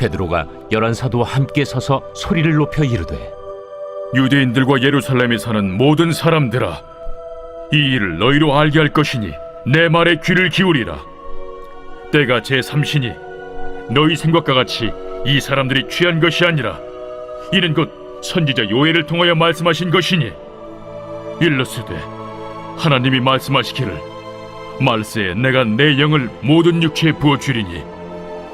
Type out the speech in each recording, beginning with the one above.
베드로가 열한 사도와 함께 서서 소리를 높여 이르되 유대인들과 예루살렘에 사는 모든 사람들아 이 일을 너희로 알게 할 것이니 내 말에 귀를 기울이라. 때가 제 삼신이 너희 생각과 같이 이 사람들이 취한 것이 아니라 이는 곧 선지자 요엘을 통하여 말씀하신 것이니 일러스되 하나님이 말씀하시기를 말세에 내가 내 영을 모든 육체에 부어 주리니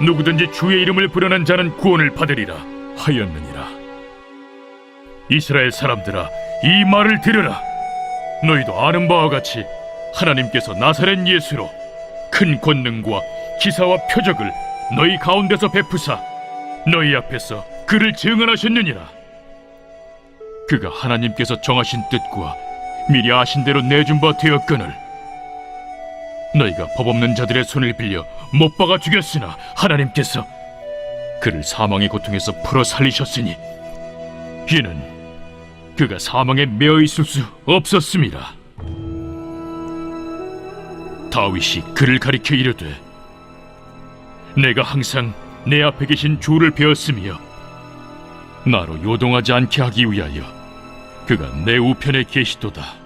누구든지 주의 이름을 부르는 자는 구원을 받으리라 하였느니라. 이스라엘 사람들아 이 말을 들으라 너희도 아는 바와 같이 하나님께서 나사렛 예수로 큰 권능과 기사와 표적을 너희 가운데서 베푸사 너희 앞에서 그를 증언하셨느니라 그가 하나님께서 정하신 뜻과 미리 아신 대로 내준 바 되었거늘 너희가 법 없는 자들의 손을 빌려 못 박아 죽였으나 하나님께서 그를 사망의 고통에서 풀어 살리셨으니 이는 그가 사망에 매어 있을 수 없었습니다. 다윗이 그를 가리켜 이르되 내가 항상 내 앞에 계신 주를 배웠으며 나로 요동하지 않게 하기 위하여 그가 내 우편에 계시도다.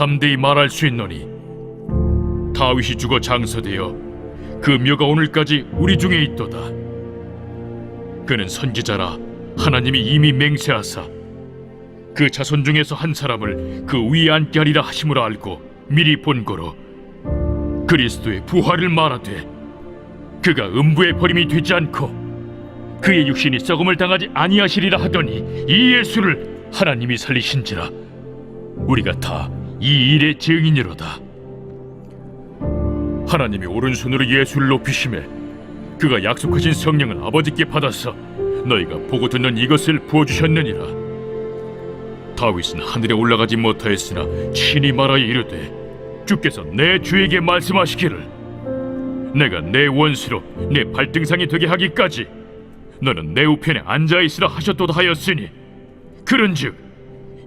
담대히 말할 수 있노니 다윗이 죽어 장서되어 그 묘가 오늘까지 우리 중에 있도다. 그는 선지자라 하나님이 이미 맹세하사 그 자손 중에서 한 사람을 그 위에 앉게 하리라 하심으로 알고 미리 본거로 그리스도의 부활을 말하되 그가 음부의 버림이 되지 않고 그의 육신이 썩음을 당하지 아니하시리라 하더니 이 예수를 하나님이 살리신지라 우리가 다 이 일의 증인이로다. 하나님이 오른손으로 예수를 높이심에 그가 약속하신 성령을 아버지께 받아서 너희가 보고 듣는 이것을 부어 주셨느니라. 다윗은 하늘에 올라가지 못하였으나 친히 말하여 이르되 주께서 내 주에게 말씀하시기를 내가 내 원수로 내 발등상이 되게 하기까지 너는 내 우편에 앉아 있으라 하셨도다 하였으니 그런즉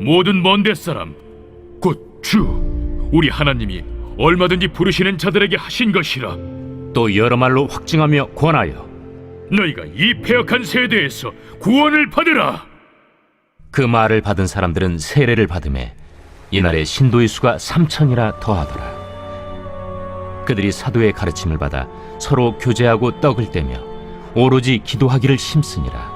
모든 먼데 사람 곧 주 우리 하나님이 얼마든지 부르시는 자들에게 하신 것이라. 또 여러 말로 확증하며 권하여 너희가 이 폐역한 세대에서 구원을 받으라. 그 말을 받은 사람들은 세례를 받음에 이날에 신도의 수가 삼천이라 더하더라. 그들이 사도의 가르침을 받아 서로 교제하고 떡을 떼며 오로지 기도하기를 힘쓰니라.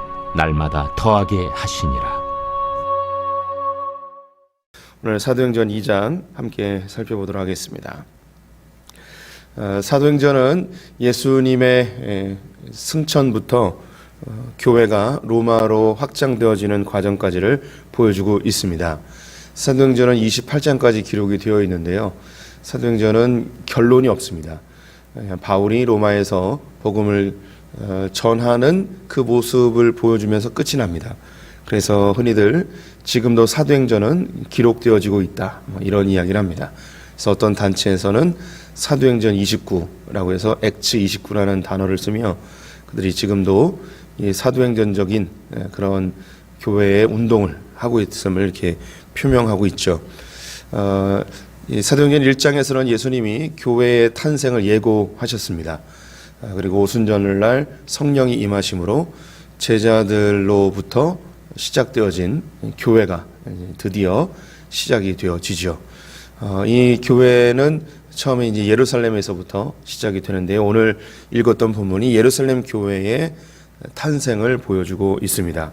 날마다 더하게 하시니라. 오늘 사도행전 2장 함께 살펴보도록 하겠습니다. 어, 사도행전은 예수님의 에, 승천부터 어, 교회가 로마로 확장되어지는 과정까지를 보여주고 있습니다. 사도행전은 28장까지 기록이 되어 있는데요. 사도행전은 결론이 없습니다. 예, 바울이 로마에서 복음을 어, 전하는 그 모습을 보여주면서 끝이 납니다. 그래서 흔히들 지금도 사도행전은 기록되어지고 있다. 뭐 이런 이야기를 합니다. 그래서 어떤 단체에서는 사도행전 29라고 해서 액츠 29라는 단어를 쓰며 그들이 지금도 이 사도행전적인 예, 그런 교회의 운동을 하고 있음을 이렇게 표명하고 있죠. 어, 이 사도행전 1장에서는 예수님이 교회의 탄생을 예고하셨습니다. 아, 그리고 오순절을 날 성령이 임하심으로 제자들로부터 시작되어진 교회가 드디어 시작이 되어지죠. 어, 이 교회는 처음에 이제 예루살렘에서부터 시작이 되는데요. 오늘 읽었던 본문이 예루살렘 교회의 탄생을 보여주고 있습니다.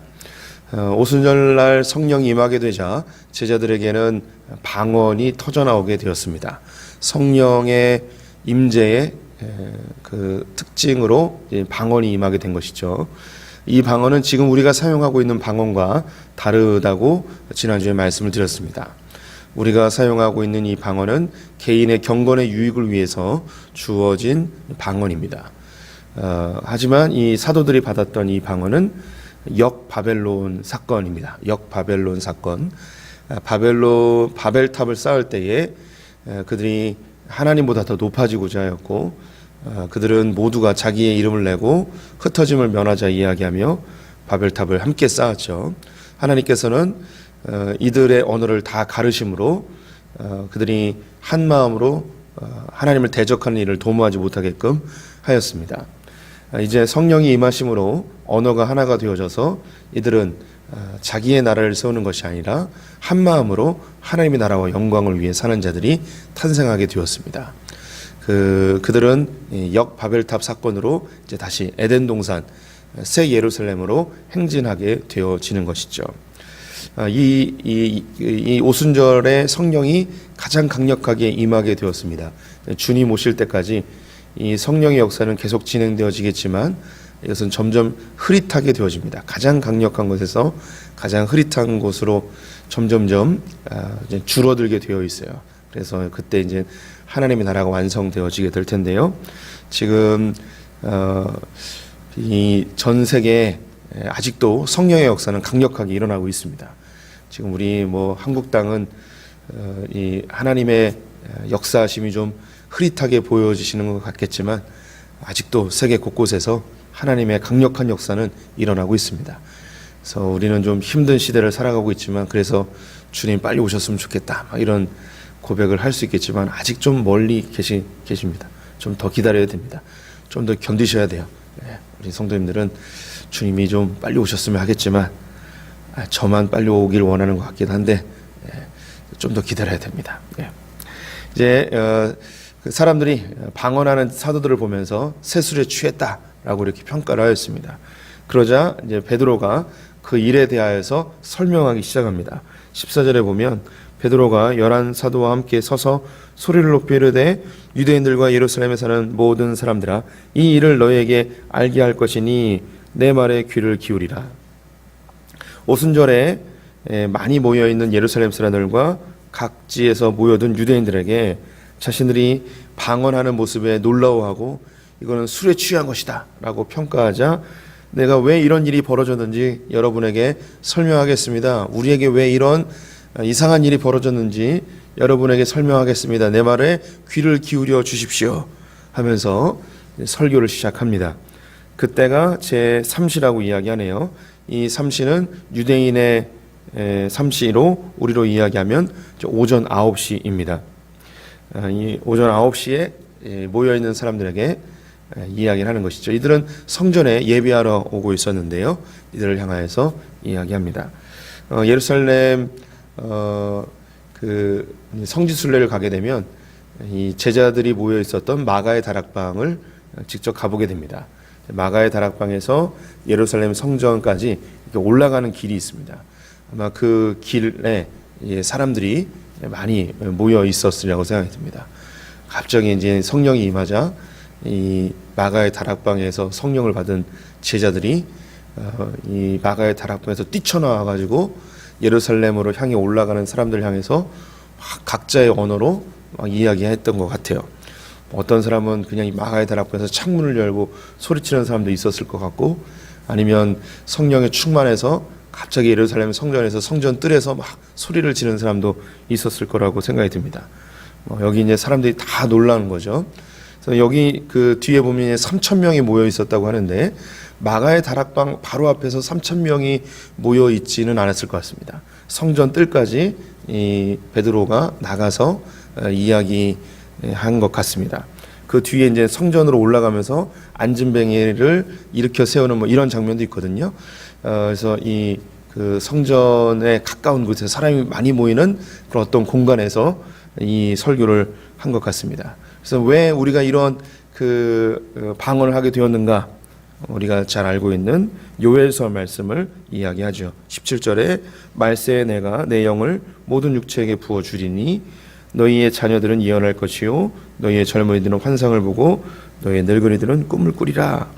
어, 오순절날 성령이 임하게 되자 제자들에게는 방언이 터져 나오게 되었습니다. 성령의 임재의 에, 그 특징으로 방언이 임하게 된 것이죠. 이 방언은 지금 우리가 사용하고 있는 방언과 다르다고 지난주에 말씀을 드렸습니다. 우리가 사용하고 있는 이 방언은 개인의 경건의 유익을 위해서 주어진 방언입니다. 어, 하지만 이 사도들이 받았던 이 방언은 역 바벨론 사건입니다. 역 바벨론 사건. 아, 바벨로 바벨탑을 쌓을 때에 에, 그들이 하나님보다 더 높아지고자 하였고 어, 그들은 모두가 자기의 이름을 내고 흩어짐을 면하자 이야기하며 바벨탑을 함께 쌓았죠. 하나님께서는 어, 이들의 언어를 다 가르심으로 어, 그들이 한 마음으로 어, 하나님을 대적하는 일을 도모하지 못하게끔 하였습니다. 아, 이제 성령이 임하심으로 언어가 하나가 되어져서 이들은 어, 자기의 나라를 세우는 것이 아니라 한 마음으로 하나님의 나라와 영광을 위해 사는 자들이 탄생하게 되었습니다. 그 그들은 이역 바벨탑 사건으로 이제 다시 에덴 동산 새 예루살렘으로 행진하게 되어지는 것이죠. 아, 이, 이, 이 오순절에 성령이 가장 강력하게 임하게 되었습니다. 주님 오실 때까지 이 성령의 역사는 계속 진행되어지겠지만 이것은 점점 흐릿하게 되어집니다. 가장 강력한 곳에서 가장 흐릿한 곳으로 점점점 아, 줄어들게 되어 있어요. 그래서 그때 이제 하나님의 나라가 완성되어지게 될 텐데요. 지금 어, 이전 세계에 아직도 성령의 역사는 강력하게 일어나고 있습니다. 지금 우리 뭐 한국 땅은 어, 이 하나님의 역사심이 좀 흐릿하게 보여지시는 것 같겠지만 아직도 세계 곳곳에서 하나님의 강력한 역사는 일어나고 있습니다. 그래서 우리는 좀 힘든 시대를 살아가고 있지만 그래서 주님 빨리 오셨으면 좋겠다 막 이런 고백을 할 수 있겠지만 아직 좀 멀리 계시 계십니다. 좀 더 기다려야 됩니다. 좀 더 견디셔야 돼요. 예, 우리 성도님들은 주님이 좀 빨리 오셨으면 하겠지만 아, 저만 빨리 오길 원하는 것 같긴 한데 예, 좀더 기다려야 됩니다. 예. 이제 어, 그 사람들이 방언하는 사도들을 보면서 세술에 취했다 라고 이렇게 평가를 하였습니다. 그러자 이제 베드로가 그 일에 대하여서 설명하기 시작합니다. 14절에 보면 베드로가 열한 사도와 함께 서서 소리를 높이 이르되 유대인들과 예루살렘에 사는 모든 사람들아 이 일을 너희에게 알게 할 것이니 내 말에 귀를 기울이라. 오순절에 에, 많이 모여 있는 예루살렘 사람들과 각지에서 모여든 유대인들에게 자신들이 방언하는 모습에 놀라워하고 이거는 술에 취한 것이다 라고 평가하자 내가 왜 이런 일이 벌어졌는지 여러분에게 설명하겠습니다. 우리에게 왜 이런 이상한 일이 벌어졌는지 여러분에게 설명하겠습니다. 내 말에 귀를 기울여 주십시오. 하면서 설교를 시작합니다. 그때가 제 3시라고 이야기하네요. 이 3시는 유대인의 에, 3시로 우리로 이야기하면 오전 9시입니다. 아, 이 오전 9시에 예, 모여 있는 사람들에게 에, 이야기를 하는 것이죠. 이들은 성전에 예배하러 오고 있었는데요. 이들을 향하여서 이야기합니다. 어, 예루살렘 어, 그 성지순례를 가게 되면 이 제자들이 모여 있었던 마가의 다락방을 직접 가보게 됩니다. 마가의 다락방에서 예루살렘 성전까지 올라가는 길이 있습니다. 아마 그 길에 예, 사람들이 많이 모여 있었으리라고 생각이 듭니다. 갑자기 이제 성령이 임하자 이 마가의 다락방에서 성령을 받은 제자들이 어, 이 마가의 다락방에서 뛰쳐나와 가지고 예루살렘으로 향해 올라가는 사람들 향해서 막 각자의 언어로 막 이야기했던 것 같아요. 어떤 사람은 그냥 이 마가의 다락방에서 창문을 열고 소리치는 사람도 있었을 것 같고 아니면 성령에 충만해서 갑자기 예루살렘 성전에서 성전 뜰에서 막 소리를 지르는 사람도 있었을 거라고 생각이 듭니다. 어, 여기 이제 사람들이 다 놀라는 거죠. 여기 그 뒤에 보면 3천 명이 모여 있었다고 하는데 마가의 다락방 바로 앞에서 3천 명이 모여 있지는 않았을 것 같습니다. 성전 뜰까지 이 베드로가 나가서 어, 이야기한 것 같습니다. 그 뒤에 이제 성전으로 올라가면서 안진뱅이를 일으켜 세우는 뭐 이런 장면도 있거든요. 어, 그래서 이 그 성전에 가까운 곳에 사람이 많이 모이는 그런 어떤 공간에서 이 설교를 한 것 같습니다. 그래서 왜 우리가 이런 그 어, 방언을 하게 되었는가? 우리가 잘 알고 있는 요엘서 말씀을 이야기하죠. 17절에 말세에 내가 내 영을 모든 육체에게 부어 주리니 너희의 자녀들은 예언할 것이요 너희의 젊은이들은 환상을 보고 너희의 늙은이들은 꿈을 꾸리라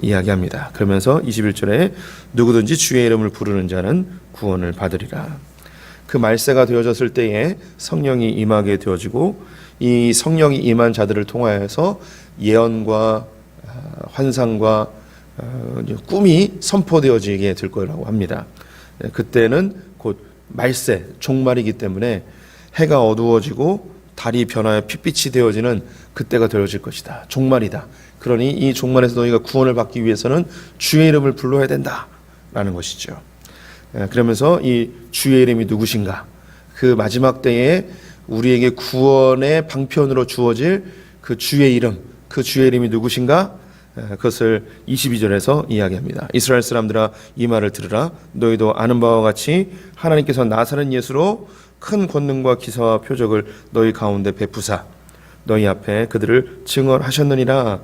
이야기합니다. 그러면서 21절에 누구든지 주의 이름을 부르는 자는 구원을 받으리라. 그 말세가 되어졌을 때에 성령이 임하게 되어지고 이 성령이 임한 자들을 통하여서 예언과 아, 환상과 어, 꿈이 선포되어지게 될 거라고 합니다. 네, 그때는 곧 말세 종말이기 때문에 해가 어두워지고 달이 변하여 핏빛이 되어지는 그때가 되어질 것이다. 종말이다. 그러니 이 종말에서 너희가 구원을 받기 위해서는 주의 이름을 불러야 된다라는 것이죠. 예, 그러면서 이 주의 이름이 누구신가? 그 마지막 때에 우리에게 구원의 방편으로 주어질 그 주의 이름, 그 주의 이름이 누구신가? 예, 그것을 22절에서 이야기합니다. 이스라엘 사람들아 이 말을 들으라. 너희도 아는 바와 같이 하나님께서 나사렛 예수로 큰 권능과 기사와 표적을 너희 가운데 베푸사 너희 앞에 그들을 증언하셨느니라.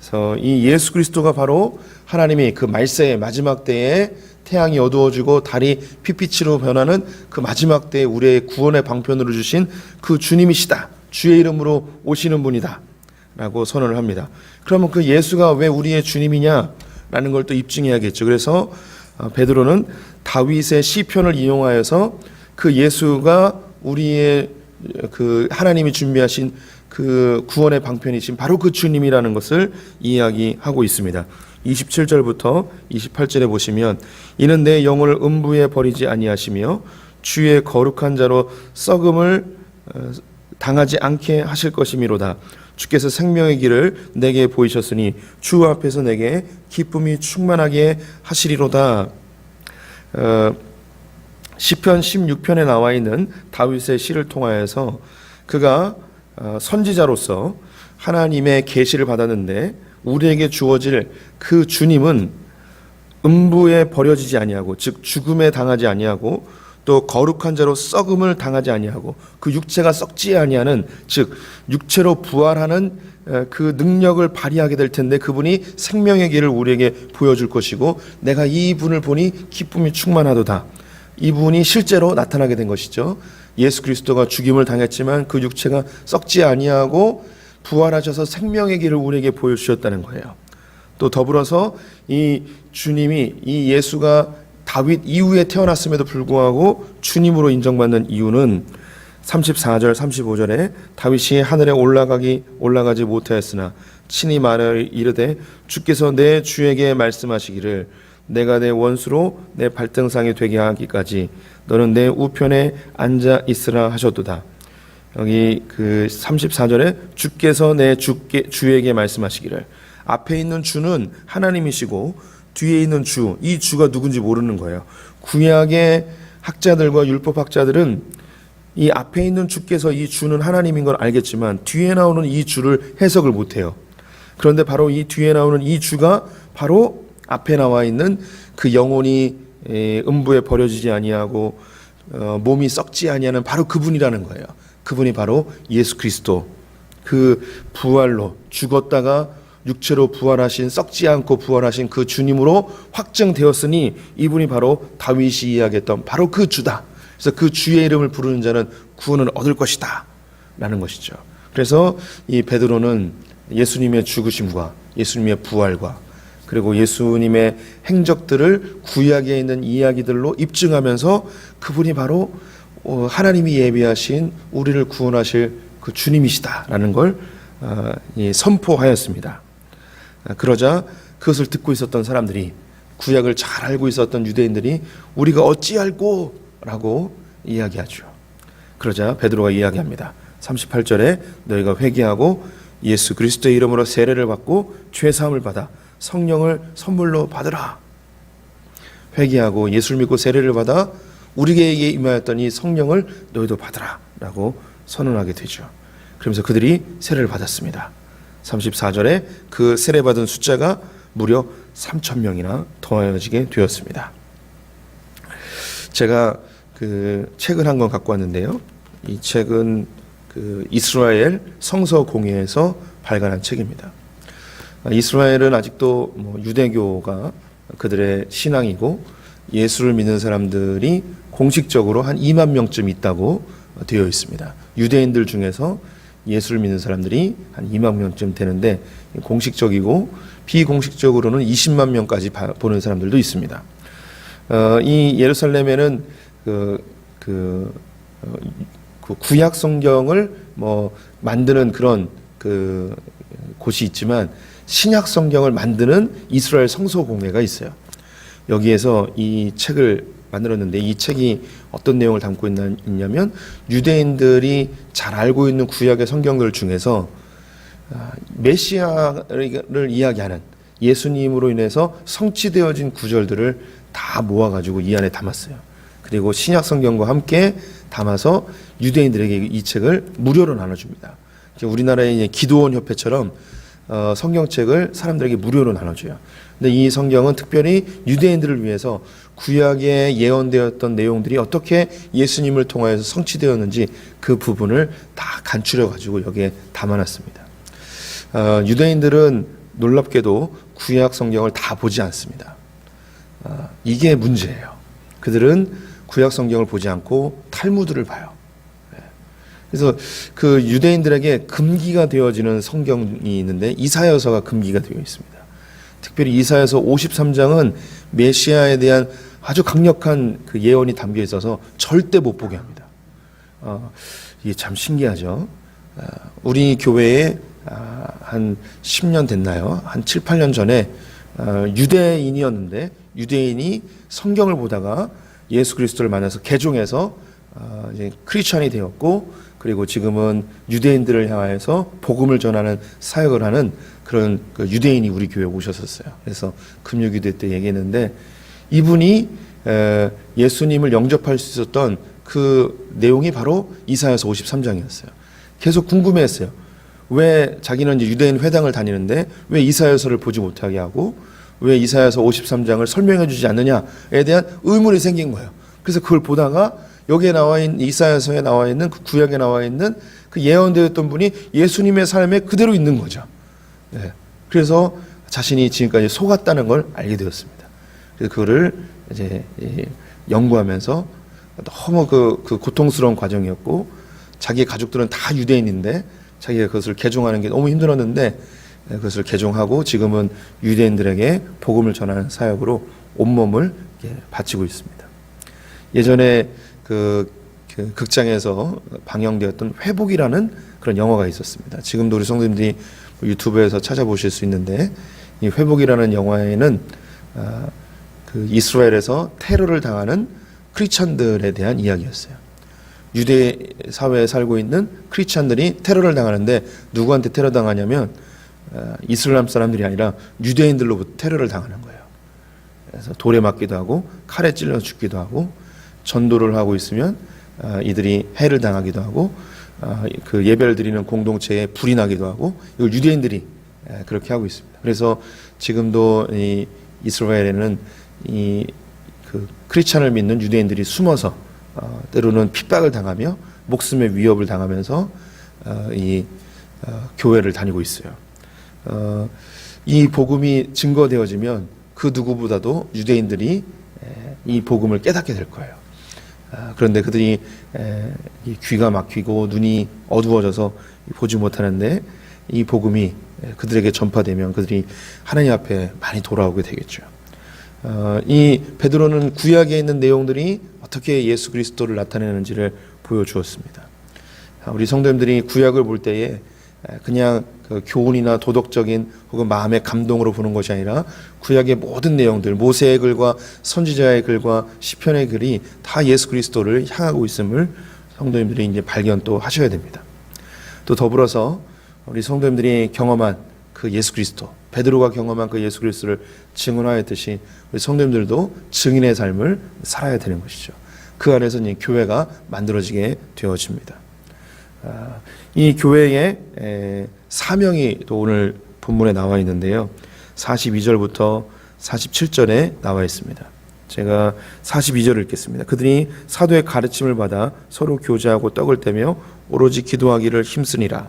그래서 이 예수 그리스도가 바로 하나님이 그 말세의 마지막 때에 태양이 어두워지고 달이 핏빛으로 변하는 그 마지막 때에 우리의 구원의 방편으로 주신 그 주님이시다. 주의 이름으로 오시는 분이다. 라고 선언을 합니다. 그러면 그 예수가 왜 우리의 주님이냐 라는 걸 또 입증해야겠죠. 그래서 어, 베드로는 다윗의 시편을 이용하여서 그 예수가 우리의 그 하나님이 준비하신 그 구원의 방편이신 바로 그 주님이라는 것을 이야기하고 있습니다. 27절부터 28절에 보시면 이는 내 영혼을 음부에 버리지 아니하시며 주의 거룩한 자로 썩음을 어, 당하지 않게 하실 것이미로다. 주께서 생명의 길을 내게 보이셨으니 주 앞에서 내게 기쁨이 충만하게 하시리로다. 어, 시편 16편에 나와 있는 다윗의 시를 통하여서 그가 어, 선지자로서 하나님의 계시를 받았는데 우리에게 주어질 그 주님은 음부에 버려지지 아니하고 즉 죽음에 당하지 아니하고 또 거룩한 자로 썩음을 당하지 아니하고 그 육체가 썩지 아니하는 즉 육체로 부활하는 에, 그 능력을 발휘하게 될 텐데 그분이 생명의 길을 우리에게 보여줄 것이고 내가 이 분을 보니 기쁨이 충만하도다. 이분이 실제로 나타나게 된 것이죠. 예수 그리스도가 죽임을 당했지만 그 육체가 썩지 아니하고 부활하셔서 생명의 길을 우리에게 보여주셨다는 거예요. 또 더불어서 이 주님이 이 예수가 다윗 이후에 태어났음에도 불구하고 주님으로 인정받는 이유는 34절 35절에 다윗이 하늘에 올라가기 올라가지 못하였으나 친히 말을 이르되 주께서 내 주에게 말씀하시기를 내가 내 원수로 내 발등상이 되게 하기까지 너는 내 우편에 앉아 있으라 하셨도다. 여기 그 34절에 주께서 내 주께, 주에게 말씀하시기를 앞에 있는 주는 하나님이시고 뒤에 있는 주, 이 주가 누군지 모르는 거예요. 구약의 학자들과 율법 학자들은 이 앞에 있는 주께서 이 주는 하나님인 걸 알겠지만 뒤에 나오는 이 주를 해석을 못 해요. 그런데 바로 이 뒤에 나오는 이 주가 바로 앞에 나와 있는 그 영혼이 에, 음부에 버려지지 아니하고 어, 몸이 썩지 아니하는 바로 그분이라는 거예요. 그분이 바로 예수 그리스도. 그 부활로 죽었다가 육체로 부활하신 썩지 않고 부활하신 그 주님으로 확정되었으니 이분이 바로 다윗이 이야기했던 바로 그 주다. 그래서 그 주의 이름을 부르는 자는 구원을 얻을 것이다. 라는 것이죠. 그래서 이 베드로는 예수님의 죽으심과 예수님의 부활과 그리고 예수님의 행적들을 구약에 있는 이야기들로 입증하면서 그분이 바로 어, 하나님이 예비하신 우리를 구원하실 그 주님이시다라는 걸 어, 이 선포하였습니다. 아, 그러자 그것을 듣고 있었던 사람들이 구약을 잘 알고 있었던 유대인들이 우리가 어찌할꼬라고 이야기하죠. 그러자 베드로가 이야기합니다. 38절에 너희가 회개하고 예수 그리스도의 이름으로 세례를 받고 죄 사함을 받아 성령을 선물로 받으라. 회개하고 예수를 믿고 세례를 받아 우리에게 임하였던 이 성령을 너희도 받으라라고 선언하게 되죠. 그러면서 그들이 세례를 받았습니다. 34절에 그 세례 받은 숫자가 무려 3천 명이나 더하여지게 되었습니다. 제가 그 책을 한 권 갖고 왔는데요. 이 책은 그 이스라엘 성서 공회에서 발간한 책입니다. 아, 이스라엘은 아직도 뭐 유대교가 그들의 신앙이고 예수를 믿는 사람들이 공식적으로 한 2만 명쯤 있다고 되어 있습니다. 유대인들 중에서 예수를 믿는 사람들이 한 2만 명쯤 되는데 공식적이고 비공식적으로는 20만 명까지 봐- 보는 사람들도 있습니다. 어, 이 예루살렘에는 그, 그, 어, 그 구약 성경을 뭐 만드는 그런 그 곳이 있지만 신약 성경을 만드는 이스라엘 성소 공회가 있어요. 여기에서 이 책을 만들었는데 이 책이 어떤 내용을 담고 있냐면 유대인들이 잘 알고 있는 구약의 성경들 중에서 아, 메시아를 이야기하는 예수님으로 인해서 성취되어진 구절들을 다 모아가지고 이 안에 담았어요. 그리고 신약 성경과 함께 담아서 유대인들에게 이 책을 무료로 나눠줍니다. 우리나라의 기도원 협회처럼 어, 성경책을 사람들에게 무료로 나눠줘요. 근데 이 성경은 특별히 유대인들을 위해서 구약에 예언되었던 내용들이 어떻게 예수님을 통하여서 성취되었는지 그 부분을 다 간추려 가지고 여기에 담아놨습니다. 어, 유대인들은 놀랍게도 구약 성경을 다 보지 않습니다. 어, 이게 문제예요. 그들은 구약 성경을 보지 않고 탈무드를 봐요. 예. 그래서 그 유대인들에게 금기가 되어지는 성경이 있는데 이사여서가 금기가 되어 있습니다. 특별히 이사여서 53장은 메시아에 대한 아주 강력한 그 예언이 담겨 있어서 절대 못 보게 합니다. 어, 이게 참 신기하죠. 어, 우리 교회에 아, 한 10년 됐나요? 한 7, 8년 전에 어, 유대인이었는데 유대인이 성경을 보다가 예수 그리스도를 만나서 개종해서 어, 이제 크리스천이 되었고 그리고 지금은 유대인들을 향하여서 복음을 전하는 사역을 하는 그런 그 유대인이 우리 교회에 오셨었어요. 그래서 금요기도 때 얘기했는데 이분이 에, 예수님을 영접할 수 있었던 그 내용이 바로 이사야서 53장이었어요. 계속 궁금해했어요. 왜 자기는 이제 유대인 회당을 다니는데 왜 이사야서를 보지 못하게 하고 왜 이사야서 53장을 설명해 주지 않느냐에 대한 의문이 생긴 거예요. 그래서 그걸 보다가 여기에 나와 있는 이사야서에 나와 있는 그 구약에 나와 있는 그 예언되었던 분이 예수님의 삶에 그대로 있는 거죠. 네. 그래서 자신이 지금까지 속았다는 걸 알게 되었습니다. 그래서 그거를 이제 이 연구하면서 너무 그, 그 고통스러운 과정이었고 자기 가족들은 다 유대인인데 자기가 그것을 개종하는 게 너무 힘들었는데 예, 그것을 개종하고 지금은 유대인들에게 복음을 전하는 사역으로 온몸을 바치고 있습니다. 예전에 그, 그 극장에서 방영되었던 회복이라는 그런 영화가 있었습니다. 지금도 우리 성도님들이 유튜브에서 찾아보실 수 있는데 이 회복이라는 영화에는 아, 그 이스라엘에서 테러를 당하는 크리스천들에 대한 이야기였어요. 유대 사회에 살고 있는 크리스천들이 테러를 당하는데 누구한테 테러 당하냐면 어, 이슬람 사람들이 아니라 유대인들로부터 테러를 당하는 거예요. 그래서 돌에 맞기도 하고 칼에 찔러 죽기도 하고 전도를 하고 있으면 어, 이들이 해를 당하기도 하고 어, 그 예배를 드리는 공동체에 불이 나기도 하고 이걸 유대인들이 에, 그렇게 하고 있습니다. 그래서 지금도 이 이스라엘에는 이그 크리스찬을 믿는 유대인들이 숨어서 어, 때로는 핍박을 당하며 목숨의 위협을 당하면서 어, 이 어, 교회를 다니고 있어요. 어, 이 복음이 증거되어지면 그 누구보다도 유대인들이 에, 이 복음을 깨닫게 될 거예요. 아, 그런데 그들이 귀가 막히고 눈이 어두워져서 보지 못하는데 이 복음이 예, 그들에게 전파되면 그들이 하나님 앞에 많이 돌아오게 되겠죠. 어, 이 베드로는 구약에 있는 내용들이 어떻게 예수 그리스도를 나타내는지를 보여주었습니다. 아, 우리 성도님들이 구약을 볼 때에 에, 그냥 그 교훈이나 도덕적인 혹은 마음의 감동으로 보는 것이 아니라 구약의 모든 내용들 모세의 글과 선지자의 글과 시편의 글이 다 예수 그리스도를 향하고 있음을 성도님들이 이제 발견 또 하셔야 됩니다. 또 더불어서 우리 성도님들이 경험한 그 예수 그리스도 베드로가 경험한 그 예수 그리스도를 증언하였듯이 우리 성도님들도 증인의 삶을 살아야 되는 것이죠. 그 안에서 이 교회가 만들어지게 되어집니다. 아, 이 교회의 에, 사명이 또 오늘 본문에 나와 있는데요. 42절부터 47절에 나와 있습니다. 제가 42절을 읽겠습니다. 그들이 사도의 가르침을 받아 서로 교제하고 떡을 떼며 오로지 기도하기를 힘쓰니라.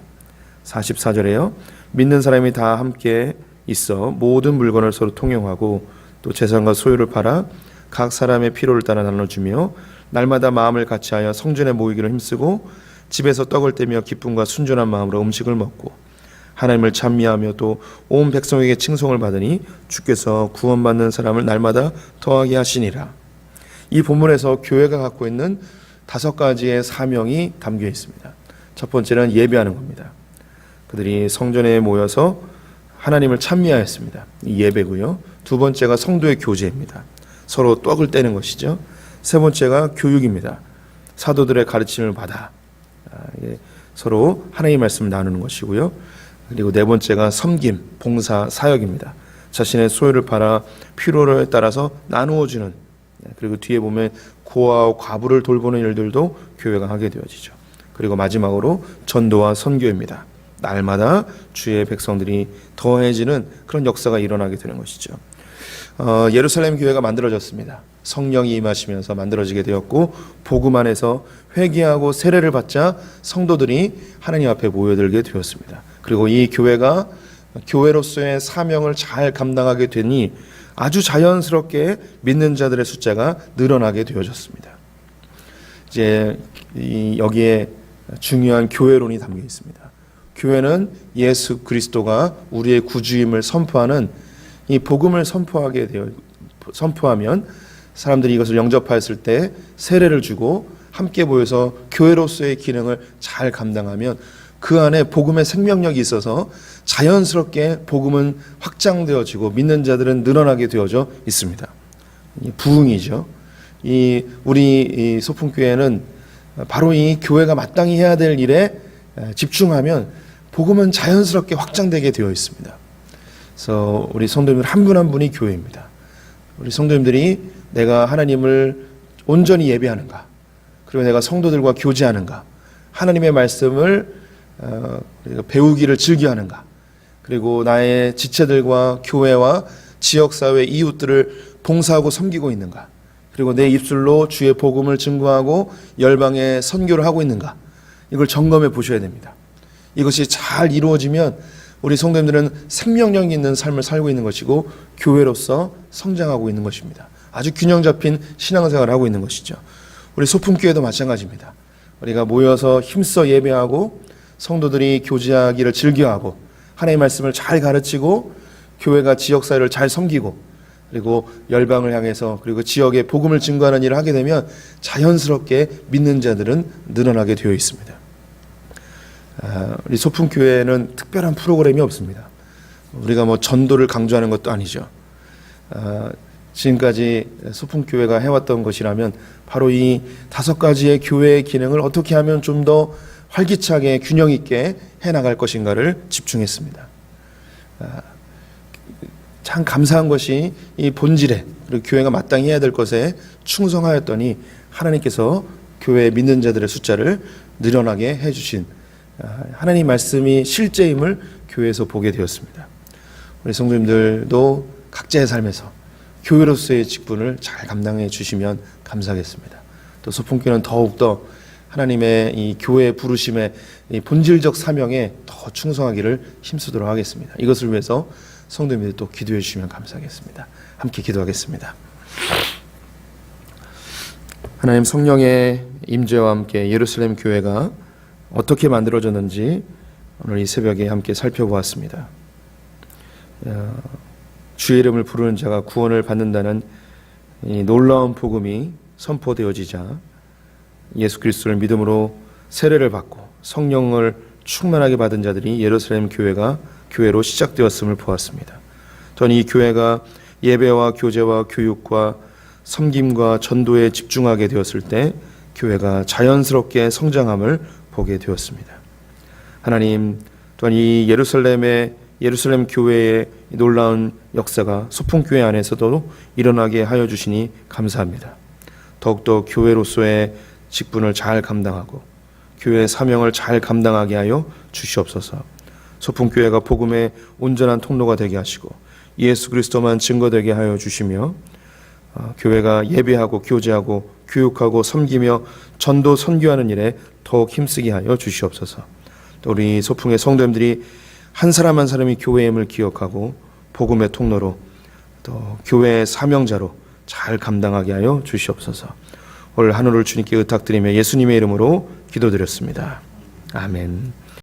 44절에요. 믿는 사람이 다 함께 있어 모든 물건을 서로 통용하고 또 재산과 소유를 팔아 각 사람의 필요를 따라 나눠주며 날마다 마음을 같이하여 성전에 모이기를 힘쓰고 집에서 떡을 떼며 기쁨과 순전한 마음으로 음식을 먹고 하나님을 찬미하며 또 온 백성에게 칭송을 받으니 주께서 구원받는 사람을 날마다 더하게 하시니라. 이 본문에서 교회가 갖고 있는 다섯 가지의 사명이 담겨 있습니다. 첫 번째는 예배하는 겁니다. 그들이 성전에 모여서 하나님을 찬미하였습니다. 이 예배고요. 두 번째가 성도의 교제입니다. 서로 떡을 떼는 것이죠. 세 번째가 교육입니다. 사도들의 가르침을 받아 아, 예, 서로 하나님의 말씀을 나누는 것이고요. 그리고 네 번째가 섬김, 봉사, 사역입니다. 자신의 소유를 팔아 필요에 따라서 나누어 주는 예, 그리고 뒤에 보면 고아와 과부를 돌보는 일들도 교회가 하게 되어지죠. 그리고 마지막으로 전도와 선교입니다. 날마다 주의 백성들이 더해지는 그런 역사가 일어나게 되는 것이죠. 어, 예루살렘 교회가 만들어졌습니다. 성령이 임하시면서 만들어지게 되었고 복음 안에서 회개하고 세례를 받자 성도들이 하나님 앞에 모여들게 되었습니다. 그리고 이 교회가 교회로서의 사명을 잘 감당하게 되니 아주 자연스럽게 믿는 자들의 숫자가 늘어나게 되어졌습니다. 이제 이 여기에 중요한 교회론이 담겨 있습니다. 교회는 예수 그리스도가 우리의 구주임을 선포하는 이 복음을 선포하게 되어 선포하면 사람들이 이것을 영접하였을 때 세례를 주고 함께 모여서 교회로서의 기능을 잘 감당하면 그 안에 복음의 생명력이 있어서 자연스럽게 복음은 확장되어지고 믿는 자들은 늘어나게 되어져 있습니다. 이 부흥이죠. 이 우리 이 소풍교회는 바로 이 교회가 마땅히 해야 될 일에 집중하면 복음은 자연스럽게 확장되게 되어 있습니다. 그래서 우리 성도님들 한 분 한 분이 교회입니다. 우리 성도님들이 내가 하나님을 온전히 예배하는가, 그리고 내가 성도들과 교제하는가, 하나님의 말씀을 어, 배우기를 즐겨하는가, 그리고 나의 지체들과 교회와 지역사회 이웃들을 봉사하고 섬기고 있는가, 그리고 내 입술로 주의 복음을 증거하고 열방에 선교를 하고 있는가, 이걸 점검해 보셔야 됩니다. 이것이 잘 이루어지면 우리 성도님들은 생명력 있는 삶을 살고 있는 것이고 교회로서 성장하고 있는 것입니다. 아주 균형 잡힌 신앙생활을 하고 있는 것이죠. 우리 소풍교회도 마찬가지입니다. 우리가 모여서 힘써 예배하고 성도들이 교제하기를 즐겨하고 하나님의 말씀을 잘 가르치고 교회가 지역 사회를 잘 섬기고 그리고 열방을 향해서 그리고 지역에 복음을 증거하는 일을 하게 되면 자연스럽게 믿는 자들은 늘어나게 되어 있습니다. 아, 우리 소풍교회는 특별한 프로그램이 없습니다. 우리가 뭐 전도를 강조하는 것도 아니죠. 아, 지금까지 소풍교회가 해왔던 것이라면 바로 이 다섯 가지의 교회의 기능을 어떻게 하면 좀 더 활기차게 균형 있게 해나갈 것인가를 집중했습니다. 아, 참 감사한 것이 이 본질에 그리고 교회가 마땅히 해야 될 것에 충성하였더니 하나님께서 교회 믿는 자들의 숫자를 늘어나게 해주신 아, 하나님 말씀이 실제임을 교회에서 보게 되었습니다. 우리 성도님들도 각자의 삶에서 교회로서의 직분을 잘 감당해 주시면 감사하겠습니다. 또 소풍교는 더욱더 하나님의 이 교회 부르심의 이 본질적 사명에 더 충성하기를 힘쓰도록 하겠습니다. 이것을 위해서 성도님들이 또 기도해 주시면 감사하겠습니다. 함께 기도하겠습니다. 하나님 성령의 임재와 함께 예루살렘 교회가 어떻게 만들어졌는지 오늘 이 새벽에 함께 살펴보았습니다. 어, 주의 이름을 부르는 자가 구원을 받는다는 이 놀라운 복음이 선포되어지자 예수 그리스도를 믿음으로 세례를 받고 성령을 충만하게 받은 자들이 예루살렘 교회가 교회로 시작되었음을 보았습니다. 저는 이 교회가 예배와 교제와 교육과 섬김과 전도에 집중하게 되었을 때 교회가 자연스럽게 성장함을 보게 되었습니다. 하나님 또한 이 예루살렘의 예루살렘 교회의 이 놀라운 역사가 소풍교회 안에서도 일어나게 하여 주시니 감사합니다. 더욱더 교회로서의 직분을 잘 감당하고 교회의 사명을 잘 감당하게 하여 주시옵소서. 소풍교회가 복음의 온전한 통로가 되게 하시고 예수 그리스도만 증거되게 하여 주시며 어, 교회가 예배하고 교제하고 교육하고 섬기며 전도 선교하는 일에 더욱 힘쓰게 하여 주시옵소서. 또 우리 소풍의 성도님들이 한 사람 한 사람이 교회임을 기억하고 복음의 통로로 또 교회의 사명자로 잘 감당하게 하여 주시옵소서. 올 한우를 주님께 의탁드리며 예수님의 이름으로 기도드렸습니다. 아멘.